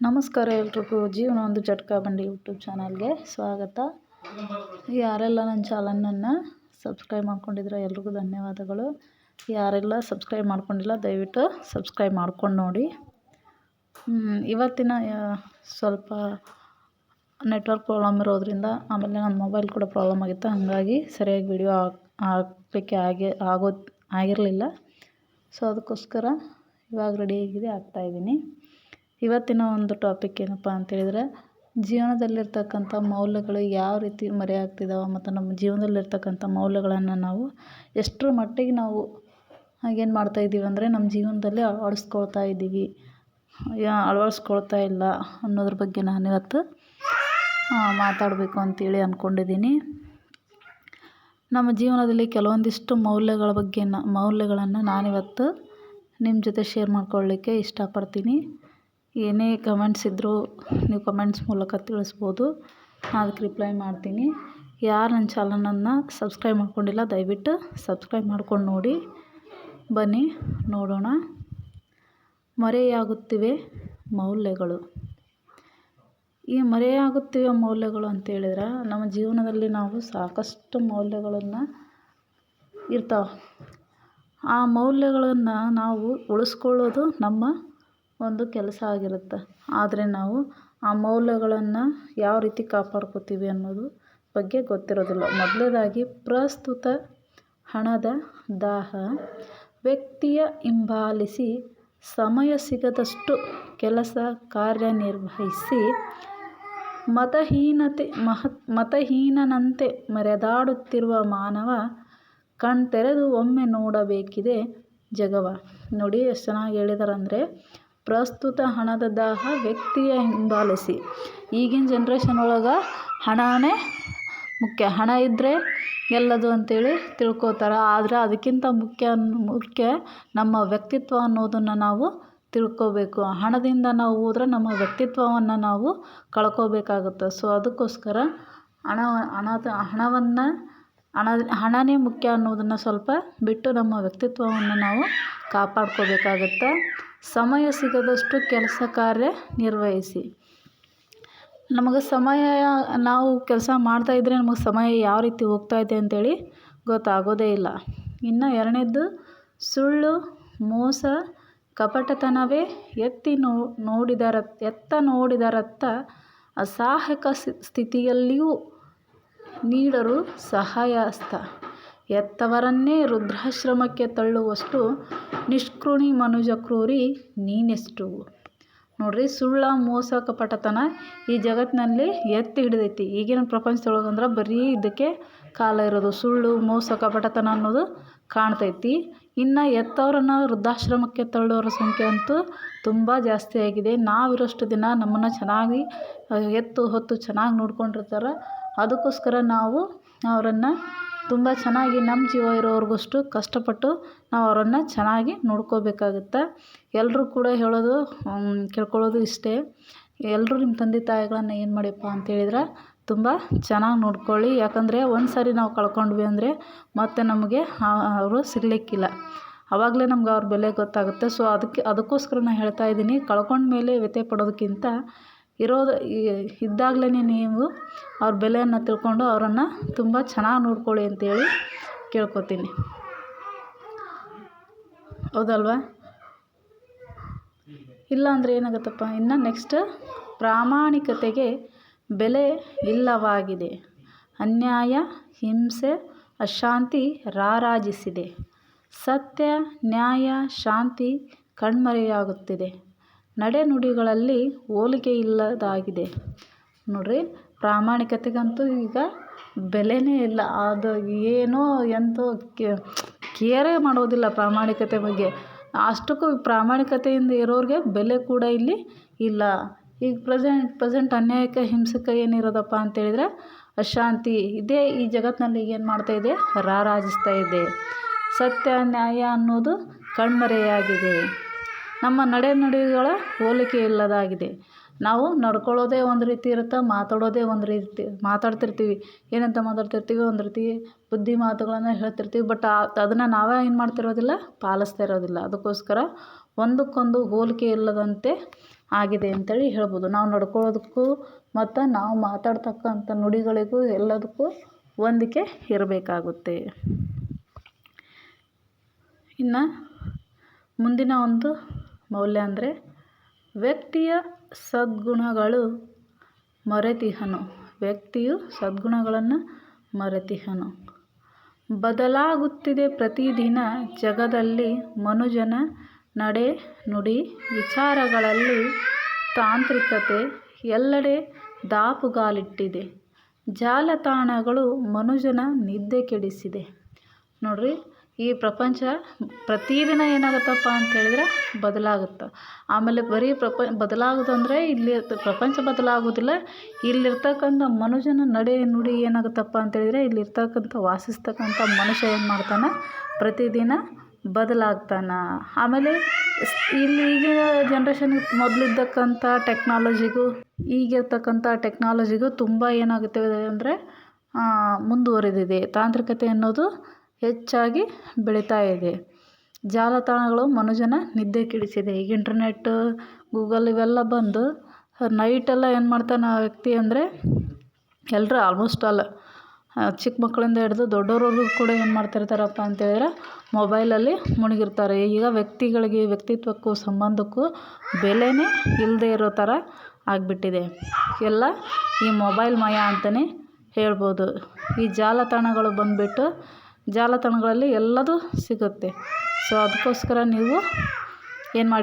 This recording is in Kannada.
ನಮಸ್ಕಾರ ಎಲ್ರಿಗೂ. ಜೀವನ ಒಂದು ಚಟ್ಕ ಬಂಡಿ ಯೂಟ್ಯೂಬ್ ಚಾನಲ್ಗೆ ಸ್ವಾಗತ. ಯಾರೆಲ್ಲ ನನ್ನ ಚಾನಲನ್ನು ಸಬ್ಸ್ಕ್ರೈಬ್ ಮಾಡ್ಕೊಂಡಿದ್ರೆ ಎಲ್ರಿಗೂ ಧನ್ಯವಾದಗಳು. ಯಾರೆಲ್ಲ ಸಬ್ಸ್ಕ್ರೈಬ್ ಮಾಡ್ಕೊಂಡಿಲ್ಲ, ದಯವಿಟ್ಟು ಸಬ್ಸ್ಕ್ರೈಬ್ ಮಾಡ್ಕೊಂಡು ನೋಡಿ. ಇವತ್ತಿನ ಸ್ವಲ್ಪ ನೆಟ್ವರ್ಕ್ ಪ್ರಾಬ್ಲಮ್ ಇರೋದ್ರಿಂದ ಆಮೇಲೆ ನನ್ನ ಮೊಬೈಲ್ ಕೂಡ ಪ್ರಾಬ್ಲಮ್ ಆಗಿತ್ತು. ಹಾಗಾಗಿ ಸರಿಯಾಗಿ ವಿಡಿಯೋ ಹಾಕಲಿಕ್ಕೆ ಆಗಿ, ಆಗೋ, ಆಗಿರಲಿಲ್ಲ. ಸೊ, ಅದಕ್ಕೋಸ್ಕರ ಇವಾಗ ರೆಡಿಯಾಗಿದೆ ಹಾಕ್ತಾಯಿದ್ದೀನಿ ಇವತ್ತಿನ ಒಂದು ಟಾಪಿಕ್ ಏನಪ್ಪ ಅಂತೇಳಿದರೆ ಜೀವನದಲ್ಲಿರ್ತಕ್ಕಂಥ ಮೌಲ್ಯಗಳು ಯಾವ ರೀತಿ ಮರೆಯಾಗ್ತಿದ್ದಾವೆ ಮತ್ತು ನಮ್ಮ ಜೀವನದಲ್ಲಿರ್ತಕ್ಕಂಥ ಮೌಲ್ಯಗಳನ್ನು ನಾವು ಎಷ್ಟರ ಮಟ್ಟಿಗೆ ನಾವು ಏನು ಮಾಡ್ತಾಯಿದ್ದೀವಿ ಅಂದರೆ ನಮ್ಮ ಜೀವನದಲ್ಲಿ ಅಳವಡಿಸ್ಕೊಳ್ತಾ ಇದ್ದೀವಿ. ಅಳವಡಿಸ್ಕೊಳ್ತಾ ಇಲ್ಲ ಅನ್ನೋದ್ರ ಬಗ್ಗೆ ನಾನು ಇವತ್ತು ಮಾತಾಡಬೇಕು ಅಂತೇಳಿ ಅಂದ್ಕೊಂಡಿದ್ದೀನಿ ನಮ್ಮ ಜೀವನದಲ್ಲಿ ಕೆಲವೊಂದಿಷ್ಟು ಮೌಲ್ಯಗಳ ಬಗ್ಗೆ ನ, ಮೌಲ್ಯಗಳನ್ನು ನಾನಿವತ್ತು ನಿಮ್ಮ ಜೊತೆ ಶೇರ್ ಮಾಡ್ಕೊಳ್ಳಿಕ್ಕೆ ಇಷ್ಟಪಡ್ತೀನಿ. ಏನೇ ಕಮೆಂಟ್ಸ್ ಇದ್ದರೂ ನೀವು ಕಮೆಂಟ್ಸ್ ಮೂಲಕ ತಿಳಿಸ್ಬೋದು. ಅದಕ್ಕೆ ರಿಪ್ಲೈ ಮಾಡ್ತೀನಿ. ಯಾರು ನನ್ನ ಚಾನಲನ್ನು ಸಬ್ಸ್ಕ್ರೈಬ್ ಮಾಡ್ಕೊಂಡಿಲ್ಲ, ದಯವಿಟ್ಟು ಸಬ್ಸ್ಕ್ರೈಬ್ ಮಾಡ್ಕೊಂಡು ನೋಡಿ. ಬನ್ನಿ, ನೋಡೋಣ. ಮರೆಯಾಗುತ್ತಿವೆ ಮೌಲ್ಯಗಳು. ಈ ಮರೆಯಾಗುತ್ತಿವೆ ಮೌಲ್ಯಗಳು ಅಂತೇಳಿದ್ರೆ ನಮ್ಮ ಜೀವನದಲ್ಲಿ ನಾವು ಸಾಕಷ್ಟು ಮೌಲ್ಯಗಳನ್ನು ಇರ್ತಾವೆ. ಆ ಮೌಲ್ಯಗಳನ್ನು ನಾವು ಉಳಿಸ್ಕೊಳ್ಳೋದು ನಮ್ಮ ಒಂದು ಕೆಲಸ ಆಗಿರುತ್ತೆ. ಆದರೆ ನಾವು ಆ ಮೌಲ್ಯಗಳನ್ನು ಯಾವ ರೀತಿ ಕಾಪಾಡ್ಕೊತೀವಿ ಅನ್ನೋದು ಬಗ್ಗೆ ಗೊತ್ತಿರೋದಿಲ್ಲ. ಮೊದಲನೇದಾಗಿ ಪ್ರಸ್ತುತ ಹಣದ ದಾಹ. ವ್ಯಕ್ತಿಯ ಹಿಂಬಾಲಿಸಿ ಸಮಯ ಸಿಗದಷ್ಟು ಕೆಲಸ ಕಾರ್ಯನಿರ್ವಹಿಸಿ ಮತಹೀನತೆ ಮಹತ್ ಮತಹೀನನಂತೆ ಮೆರೆದಾಡುತ್ತಿರುವ ಮಾನವ ಕಣ್ತೆರೆದು ಒಮ್ಮೆ ನೋಡಬೇಕಿದೆ ಜಗವ. ನೋಡಿ ಎಷ್ಟು ಚೆನ್ನಾಗಿ ಹೇಳಿದಾರೆ ಅಂದರೆ ಪ್ರಸ್ತುತ ಹಣದ ದಾಹ ವ್ಯಕ್ತಿಯ ಹಿಂಬಾಲಿಸಿ. ಈಗಿನ ಜನ್ರೇಷನ್ ಒಳಗೆ ಹಣನೇ ಮುಖ್ಯ. ಹಣ ಇದ್ದರೆ ಎಲ್ಲದು ಅಂತೇಳಿ ತಿಳ್ಕೋತಾರೆ. ಆದರೆ ಅದಕ್ಕಿಂತ ಮುಖ್ಯ ಮುಖ್ಯ ನಮ್ಮ ವ್ಯಕ್ತಿತ್ವ ಅನ್ನೋದನ್ನು ನಾವು ತಿಳ್ಕೊಬೇಕು. ಹಣದಿಂದ ನಾವು ಹೋದ್ರೆ ನಮ್ಮ ವ್ಯಕ್ತಿತ್ವವನ್ನು ನಾವು ಕಳ್ಕೊಬೇಕಾಗುತ್ತೆ. ಸೊ ಅದಕ್ಕೋಸ್ಕರ ಹಣ ಹಣದ ಹಣವನ್ನು, ಹಣ, ಹಣನೇ ಮುಖ್ಯ ಅನ್ನೋದನ್ನು ಸ್ವಲ್ಪ ಬಿಟ್ಟು ನಮ್ಮ ವ್ಯಕ್ತಿತ್ವವನ್ನು ನಾವು ಕಾಪಾಡ್ಕೋಬೇಕಾಗತ್ತೆ. ಸಮಯ ಸಿಗದಷ್ಟು ಕೆಲಸ ಕಾರ್ಯ ನಿರ್ವಹಿಸಿ. ನಮಗೆ ಸಮಯ, ನಾವು ಕೆಲಸ ಮಾಡ್ತಾಯಿದ್ರೆ ನಮಗೆ ಸಮಯ ಯಾವ ರೀತಿ ಹೋಗ್ತಾ ಇದೆ ಅಂತೇಳಿ ಗೊತ್ತಾಗೋದೇ ಇಲ್ಲ. ಇನ್ನು ಎರಡನೇದ್ದು, ಸುಳ್ಳು, ಮೋಸ, ಕಪಟತನವೇ ಎತ್ತಿ ನೋ ನೋಡಿದರ ಎತ್ತ ನೋಡಿದರತ್ತ ಅಸಹಾಯಕ ಸ್ಥಿತಿಯಲ್ಲಿಯೂ ನೀಡರು ಸಹಾಯಹಸ್ತ ಎತ್ತವರನ್ನೇ ವೃದ್ಧಾಶ್ರಮಕ್ಕೆ ತಳ್ಳುವಷ್ಟು ನಿಷ್ಕೃಣಿ ಮನುಜ ಕ್ರೂರಿ ನೀನೆಷ್ಟು. ನೋಡ್ರಿ ಸುಳ್ಳ ಮೋಸ ಕಪಟತನ ಈ ಜಗತ್ತಿನಲ್ಲಿ ಎತ್ತಿ ಹಿಡಿದೈತಿ. ಈಗಿನ ಪ್ರಪಂಚದೊಳಗೆ ಅಂದ್ರೆ ಬರೀ ಇದಕ್ಕೆ ಕಾಲ ಇರೋದು. ಸುಳ್ಳು ಮೋಸ ಕಪಟತನ ಅನ್ನೋದು ಕಾಣ್ತೈತಿ. ಇನ್ನು ಎತ್ತವರನ್ನು ವೃದ್ಧಾಶ್ರಮಕ್ಕೆ ತಳ್ಳೋರ ಸಂಖ್ಯೆ ಅಂತೂ ತುಂಬ ಜಾಸ್ತಿ ಆಗಿದೆ. ನಾವಿರೋಷ್ಟು ದಿನ ನಮ್ಮನ್ನು ಚೆನ್ನಾಗಿ, ಎತ್ತು ಹೊತ್ತು ಚೆನ್ನಾಗಿ ನೋಡ್ಕೊಂಡಿರ್ತಾರೆ. ಅದಕ್ಕೋಸ್ಕರ ನಾವು ಅವರನ್ನು ತುಂಬ ಚೆನ್ನಾಗಿ ನಮ್ಮ ಜೀವ ಇರೋವರೆಗಷ್ಟು ಕಷ್ಟಪಟ್ಟು ನಾವು ಅವರನ್ನು ಚೆನ್ನಾಗಿ ನೋಡ್ಕೋಬೇಕಾಗುತ್ತೆ. ಎಲ್ಲರೂ ಕೂಡ ಹೇಳೋದು ಕೇಳ್ಕೊಳ್ಳೋದು ಇಷ್ಟೇ. ಎಲ್ಲರೂ ನಿಮ್ಮ ತಂದೆ ತಾಯಿಗಳನ್ನ ಏನು ಮಾಡಿಯಪ್ಪ ಅಂತೇಳಿದ್ರೆ ತುಂಬ ಚೆನ್ನಾಗಿ ನೋಡ್ಕೊಳ್ಳಿ. ಯಾಕಂದರೆ ಒಂದು ಸಾರಿ ನಾವು ಕಳ್ಕೊಂಡ್ವಿ ಅಂದರೆ ಮತ್ತೆ ನಮಗೆ ಅವರು ಸಿಗಲಿಕ್ಕಿಲ್ಲ. ಆವಾಗಲೇ ನಮ್ಗೆ ಅವ್ರ ಬೆಲೆ ಗೊತ್ತಾಗುತ್ತೆ. ಸೊ ಅದಕ್ಕೆ, ಅದಕ್ಕೋಸ್ಕರ ನಾನು ಹೇಳ್ತಾ ಇದ್ದೀನಿ, ಕಳ್ಕೊಂಡ್ಮೇಲೆ ವ್ಯಥೆ ಪಡೋದಕ್ಕಿಂತ ಇರೋದು ಇದ್ದಾಗ್ಲೇ ನೀವು ಅವ್ರ ಬೆಲೆಯನ್ನು ತಿಳ್ಕೊಂಡು ಅವರನ್ನು ತುಂಬ ಚೆನ್ನಾಗಿ ನೋಡ್ಕೊಳ್ಳಿ ಅಂತೇಳಿ ಕೇಳ್ಕೊತೀನಿ. ಹೌದಲ್ವಾ? ಇಲ್ಲ ಅಂದರೆ ಏನಾಗುತ್ತಪ್ಪ, ಇನ್ನು ನೆಕ್ಸ್ಟ್ ಪ್ರಾಮಾಣಿಕತೆಗೆ ಬೆಲೆ ಇಲ್ಲವಾಗಿದೆ. ಅನ್ಯಾಯ, ಹಿಂಸೆ, ಅಶಾಂತಿ ರಾರಾಜಿಸಿದೆ. ಸತ್ಯ, ನ್ಯಾಯ, ಶಾಂತಿ ಕಣ್ಮರೆಯಾಗುತ್ತಿದೆ. ನಡೆನುಡಿಗಳಲ್ಲಿ ಹೋಲಿಕೆ ಇಲ್ಲದಾಗಿದೆ. ನೋಡಿರಿ, ಪ್ರಾಮಾಣಿಕತೆಗಂತೂ ಈಗ ಬೆಲೆನೇ ಇಲ್ಲ. ಅದು ಏನೋ ಎಂತೋ ಕೇರೇ ಮಾಡೋದಿಲ್ಲ ಪ್ರಾಮಾಣಿಕತೆ ಬಗ್ಗೆ. ಅಷ್ಟಕ್ಕೂ ಪ್ರಾಮಾಣಿಕತೆಯಿಂದ ಇರೋರಿಗೆ ಬೆಲೆ ಕೂಡ ಇಲ್ಲಿ ಇಲ್ಲ. ಈಗ ಪ್ರೆಸೆಂಟ್ ಪ್ರೆಸೆಂಟ್ ಅನ್ಯಾಯಕ್ಕೆ ಹಿಂಸಕ ಏನಿರೋದಪ್ಪ ಅಂತೇಳಿದರೆ ಅಶಾಂತಿ. ಇದೇ ಈ ಜಗತ್ತಿನಲ್ಲಿ ಏನು ಮಾಡ್ತಾಯಿದೆ ರಾರಾಜಿಸ್ತಾ ಇದೆ. ಸತ್ಯ, ನ್ಯಾಯ ಅನ್ನೋದು ಕಣ್ಮರೆಯಾಗಿದೆ. ನಮ್ಮ ನಡೆ ನುಡಿಗಳ ಹೋಲಿಕೆ ಇಲ್ಲದಾಗಿದೆ. ನಾವು ನಡ್ಕೊಳ್ಳೋದೇ ಒಂದು ರೀತಿ ಇರುತ್ತೆ, ಮಾತಾಡೋದೇ ಒಂದು ರೀತಿ, ಮಾತಾಡ್ತಿರ್ತೀವಿ. ಏನಂತ ಮಾತಾಡ್ತಿರ್ತೀವಿ? ಒಂದು ರೀತಿ ಬುದ್ಧಿ ಮಾತುಗಳನ್ನು ಹೇಳ್ತಿರ್ತೀವಿ. ಬಟ್ ಅದನ್ನು ನಾವೇ ಏನು ಮಾಡ್ತಿರೋದಿಲ್ಲ? ಪಾಲಿಸ್ತಾ ಇರೋದಿಲ್ಲ. ಅದಕ್ಕೋಸ್ಕರ ಒಂದಕ್ಕೊಂದು ಹೋಲಿಕೆ ಇಲ್ಲದಂತೆ ಆಗಿದೆ ಅಂತೇಳಿ ಹೇಳ್ಬೋದು. ನಾವು ನಡ್ಕೊಳ್ಳೋದಕ್ಕೂ ಮತ್ತು ನಾವು ಮಾತಾಡ್ತಕ್ಕಂಥ ನುಡಿಗಳಿಗೂ ಎಲ್ಲದಕ್ಕೂ ಹೊಂದಿಕೆ ಇರಬೇಕಾಗುತ್ತೆ. ಇನ್ನು ಮುಂದಿನ ಒಂದು ಮೌಲ್ಯ ಅಂದರೆ ವ್ಯಕ್ತಿಯ ಸದ್ಗುಣಗಳು ಮರೆತಿಹನು. ವ್ಯಕ್ತಿಯು ಸದ್ಗುಣಗಳನ್ನು ಮರೆತಿಹನು. ಬದಲಾಗುತ್ತಿದೆ ಪ್ರತಿದಿನ ಜಗದಲ್ಲಿ ಮನುಜನ ನಡೆ ನುಡಿ ವಿಚಾರಗಳಲ್ಲಿ ತಾಂತ್ರಿಕತೆ ಎಲ್ಲೆಡೆ ದಾಪುಗಾಲಿಟ್ಟಿದೆ. ಜಾಲತಾಣಗಳು ಮನುಜನ ನಿದ್ದೆ ಕೆಡಿಸಿದೆ. ನೋಡ್ರಿ ಈ ಪ್ರಪಂಚ ಪ್ರತಿದಿನ ಏನಾಗುತ್ತಪ್ಪ ಅಂತ ಹೇಳಿದ್ರೆ ಬದಲಾಗುತ್ತೆ. ಆಮೇಲೆ ಬರೀ ಪ್ರಪ, ಬದಲಾಗೋದಂದರೆ ಇಲ್ಲಿ ಪ್ರಪಂಚ ಬದಲಾಗೋದಿಲ್ಲ, ಇಲ್ಲಿರ್ತಕ್ಕಂಥ ಮನುಷ್ಯನ ನಡೆ ನುಡಿ ಏನಾಗುತ್ತಪ್ಪ ಅಂತ ಹೇಳಿದ್ರೆ ಇಲ್ಲಿರ್ತಕ್ಕಂಥ ವಾಸಿಸ್ತಕ್ಕಂಥ ಮನುಷ್ಯ ಏನು ಮಾಡ್ತಾನೆ? ಪ್ರತಿದಿನ ಬದಲಾಗ್ತಾನೆ. ಆಮೇಲೆ ಇಲ್ಲಿ ಈಗಿನ ಜನ್ರೇಷನ್ಗೆ ಮೊದಲಿದ್ದಕ್ಕಂಥ ಟೆಕ್ನಾಲಜಿಗೂ ಈಗಿರ್ತಕ್ಕಂಥ ಟೆಕ್ನಾಲಜಿಗೂ ತುಂಬ ಏನಾಗುತ್ತೆ ಅಂದರೆ ಮುಂದುವರೆದಿದೆ. ತಾಂತ್ರಿಕತೆ ಅನ್ನೋದು ಹೆಚ್ಚಾಗಿ ಬೆಳೀತಾ ಇದೆ. ಜಾಲತಾಣಗಳು ಮನುಜನ ನಿದ್ದೆ ಕೆಡಿಸಿದೆ ಈಗ ಇಂಟರ್ನೆಟ್, ಗೂಗಲ್ ಇವೆಲ್ಲ ಬಂದು ನೈಟೆಲ್ಲ ಏನು ಮಾಡ್ತಾನೆ ಆ ವ್ಯಕ್ತಿ ಅಂದರೆ ಎಲ್ಲರೂ ಆಲ್ಮೋಸ್ಟ್ ಆಲ್ ಚಿಕ್ಕ ಮಕ್ಕಳಿಂದ ಹಿಡ್ದು ದೊಡ್ಡವ್ರವ್ರಿಗೂ ಕೂಡ ಏನು ಮಾಡ್ತಿರ್ತಾರಪ್ಪ ಅಂತೇಳಿದ್ರೆ ಮೊಬೈಲಲ್ಲಿ ಮುಳುಗಿರ್ತಾರೆ ಈಗ ವ್ಯಕ್ತಿಗಳಿಗೆ, ವ್ಯಕ್ತಿತ್ವಕ್ಕೂ, ಸಂಬಂಧಕ್ಕೂ ಬೆಲೆನೇ ಇಲ್ಲದೇ ಇರೋ ಥರ ಆಗಿಬಿಟ್ಟಿದೆ. ಎಲ್ಲ ಈ ಮೊಬೈಲ್ ಮಯ ಅಂತಲೇ ಹೇಳ್ಬೋದು. ಈ ಜಾಲತಾಣಗಳು ಬಂದುಬಿಟ್ಟು ಜಾಲತಾಣಗಳಲ್ಲಿ ಎಲ್ಲದೂ ಸಿಗುತ್ತೆ. ಸೊ ಅದಕ್ಕೋಸ್ಕರ ನೀವು ಏನು ಮಾಡಿ